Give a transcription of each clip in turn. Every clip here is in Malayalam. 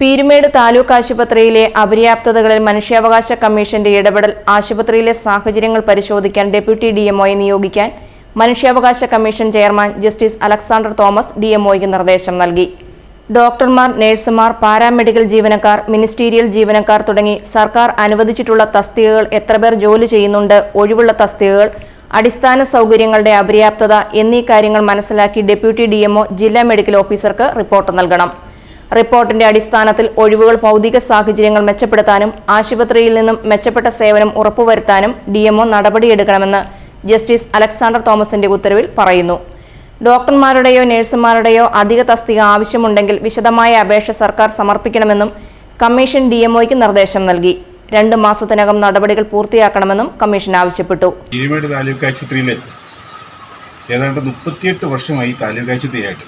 പീരുമേട് താലൂക്ക് ആശുപത്രിയിലെ അപര്യാപ്തതകളിൽ മനുഷ്യാവകാശ കമ്മീഷന്റെ ഇടപെടൽ ആശുപത്രിയിലെ സാഹചര്യങ്ങൾ പരിശോധിക്കാൻ ഡെപ്യൂട്ടി ഡിഎംഒയെ നിയോഗിക്കാൻ മനുഷ്യാവകാശ commission chairman justice Alexander Thomas ഡിഎംഒയ്ക്ക് നിർദ്ദേശം നൽകി. ഡോക്ടർമാർ നഴ്സുമാർ പാരാമെഡിക്കൽ ജീവനക്കാർ മിനിസ്റ്റീരിയൽ ജീവനക്കാർ തുടങ്ങി സർക്കാർ അനുവദിച്ചിട്ടുള്ള തസ്തികകൾ എത്ര പേർ ജോലി ചെയ്യുന്നുണ്ട് ഒഴിവുള്ള തസ്തികകൾ അടിസ്ഥാന സൗകര്യങ്ങളുടെ അപര്യാപ്തത എന്നീ കാര്യങ്ങൾ മനസ്സിലാക്കി ഡെപ്യൂട്ടി ഡിഎംഒ ജില്ലാ മെഡിക്കൽ ഓഫീസർക്ക് റിപ്പോർട്ട് നൽകണം. റിപ്പോർട്ടിന്റെ അടിസ്ഥാനത്തിൽ ഒഴിവുകൾ ഭൗതിക സാഹചര്യങ്ങൾ മെച്ചപ്പെടുത്താനും ആശുപത്രിയിൽ നിന്നും മെച്ചപ്പെട്ട സേവനം ഉറപ്പുവരുത്താനും ഡിഎംഒ നടപടിയെടുക്കണമെന്ന് ജസ്റ്റിസ് അലക്സാണ്ടർ തോമസിന്റെ ഉത്തരവിൽ പറയുന്നു. ഡോക്ടർമാരുടെയോ നഴ്സുമാരുടെയോ അധിക തസ്തിക ആവശ്യമുണ്ടെങ്കിൽ വിശദമായ അപേക്ഷ സർക്കാർ സമർപ്പിക്കണമെന്നും കമ്മീഷൻ ഡിഎംഒയ്ക്ക് നിർദ്ദേശം നൽകി. രണ്ട് മാസത്തിനകം നടപടികൾ പൂർത്തിയാക്കണമെന്നും കമ്മീഷൻ ആവശ്യപ്പെട്ടു. താലൂക്ക് ആശുപത്രിയിൽ ഏതാണ്ട് മുപ്പത്തിയെട്ട് വർഷമായി താലൂക്ക് ആശുപത്രിയായിട്ട്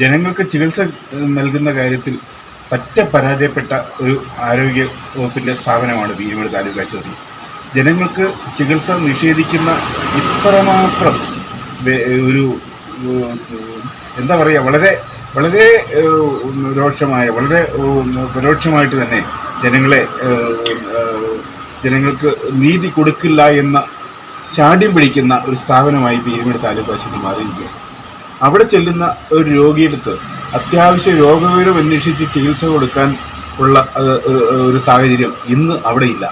ജനങ്ങൾക്ക് ചികിത്സ നൽകുന്ന കാര്യത്തിൽ പറ്റ പരാജയപ്പെട്ട ഒരു ആരോഗ്യ വകുപ്പിന്റെ സ്ഥാപനമാണ് പീരുമേട് താലൂക്ക് ആശുപത്രി. ജനങ്ങൾക്ക് ചികിത്സ നിഷേധിക്കുന്ന ഇത്രമാത്രം ഒരു എന്താ പറയുക വളരെ വളരെ രോക്ഷമായ വളരെ പരോക്ഷമായിട്ട് തന്നെ ജനങ്ങളെ ജനങ്ങൾക്ക് നീതി കൊടുക്കില്ല എന്ന ശാഠ്യം പിടിക്കുന്ന ഒരു സ്ഥാപനമായി പീരുമേട് താലൂക്ക് ആശുപത്രി മാറിയിരിക്കുകയാണ്. അവിടെ ചെല്ലുന്ന ഒരു രോഗിയെടുത്ത് അത്യാവശ്യ രോഗവിവരം അന്വേഷിച്ച് ചികിത്സ കൊടുക്കാൻ ഉള്ള ഒരു സാഹചര്യം ഇന്ന് അവിടെ ഇല്ല.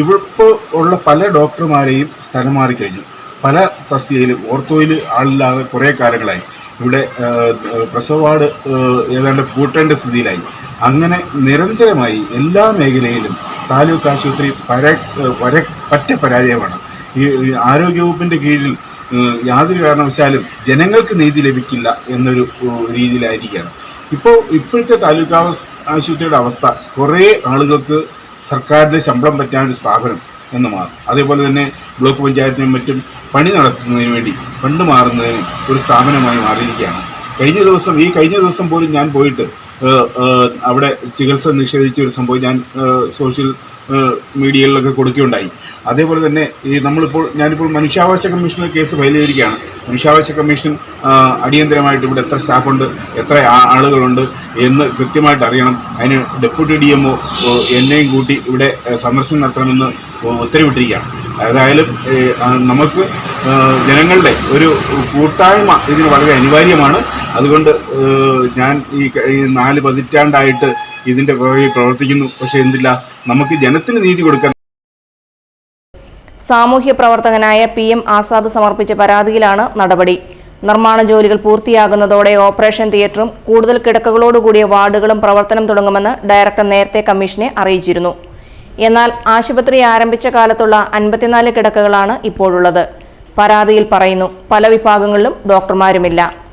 ഇപ്പോൾ ഉള്ള പല ഡോക്ടർമാരെയും സ്ഥലം മാറിക്കഴിഞ്ഞു പല തസ്തികയിലും ഓർത്തോയിൽ ആളില്ലാതെ കുറേ കാലങ്ങളായി. ഇവിടെ പ്രസവാർഡ് ഏതാണ്ട് പൂട്ടേണ്ട സ്ഥിതിയിലായി. അങ്ങനെ നിരന്തരമായി എല്ലാ മേഖലയിലും താലൂക്ക് ആശുപത്രി പര പര പറ്റ പരാജയമാണ്. ഈ ആരോഗ്യവകുപ്പിന്റെ കീഴിൽ യാതൊരു കാരണവശാലും ജനങ്ങൾക്ക് നീതി ലഭിക്കില്ല എന്നൊരു രീതിയിലായിരിക്കുകയാണ്. ഇപ്പോൾ ഇപ്പോഴത്തെ താലൂക്ക് ആശുപത്രിയുടെ അവസ്ഥ കുറേ ആളുകൾക്ക് സർക്കാരിന്റെ ശമ്പളം പറ്റാൻ ഒരു സ്ഥാപനം എന്ന് മാറും. അതേപോലെ തന്നെ ബ്ലോക്ക് പഞ്ചായത്തിനും മറ്റും പണി നടത്തുന്നതിന് വേണ്ടി ഫണ്ട് മാറുന്നതിന് ഒരു സ്ഥാപനമായി മാറിയിരിക്കുകയാണ്. കഴിഞ്ഞ ദിവസം ഈ കഴിഞ്ഞ ദിവസം പോലും ഞാൻ പോയിട്ട് അവിടെ ചികിത്സ നിഷേധിച്ച ഒരു സംഭവം ഞാൻ സോഷ്യൽ മീഡിയകളിലൊക്കെ കൊടുക്കുകയുണ്ടായി. അതേപോലെ തന്നെ ഈ നമ്മളിപ്പോൾ ഞാനിപ്പോൾ മനുഷ്യാവകാശ കമ്മീഷനിൽ കേസ് ഫയൽ ചെയ്തിരിക്കുകയാണ്. മനുഷ്യാവകാശ കമ്മീഷൻ അടിയന്തരമായിട്ട് ഇവിടെ എത്ര സ്റ്റാഫുണ്ട് എത്ര ആളുകളുണ്ട് എന്ന് കൃത്യമായിട്ട് അറിയണം. അതിന് ഡെപ്യൂട്ടി ഡി എം എന്നെയും കൂട്ടി ഇവിടെ സന്ദർശനം നടത്തണമെന്ന് ഉത്തരവിട്ടിരിക്കുകയാണ്. ഏതായാലും നമുക്ക് ജനങ്ങളുടെ ഒരു കൂട്ടായ്മ ഇതിന് വളരെ അനിവാര്യമാണ്. അതുകൊണ്ട് ഞാൻ ഈ നാല് പതിറ്റാണ്ടായിട്ട് ഇതിന്റെ പുറകെ പ്രവർത്തിക്കുന്നു. പക്ഷെ എന്തില്ല നമുക്ക് ജനത്തിന് നീതി കൊടുക്കാൻ സാമൂഹ്യ പ്രവർത്തകനായ പി എം ആസാദ് സമർപ്പിച്ച പരാതിയിലാണ് നടപടി. നിർമ്മാണ ജോലികൾ പൂർത്തിയാകുന്നതോടെ ഓപ്പറേഷൻ തിയേറ്ററും കൂടുതൽ കിടക്കകളോടുകൂടിയ വാർഡുകളും പ്രവർത്തനം തുടങ്ങുമെന്ന് ഡയറക്ടർ നേരത്തെ കമ്മീഷനെ അറിയിച്ചിരുന്നു. എന്നാൽ ആശുപത്രി ആരംഭിച്ച കാലത്തുള്ള അൻപത്തിനാല് കിടക്കകളാണ് ഇപ്പോഴുള്ളത്. പരാതിയിൽ പറയുന്നു. പല വിഭാഗങ്ങളിലും ഡോക്ടർമാരുമില്ല.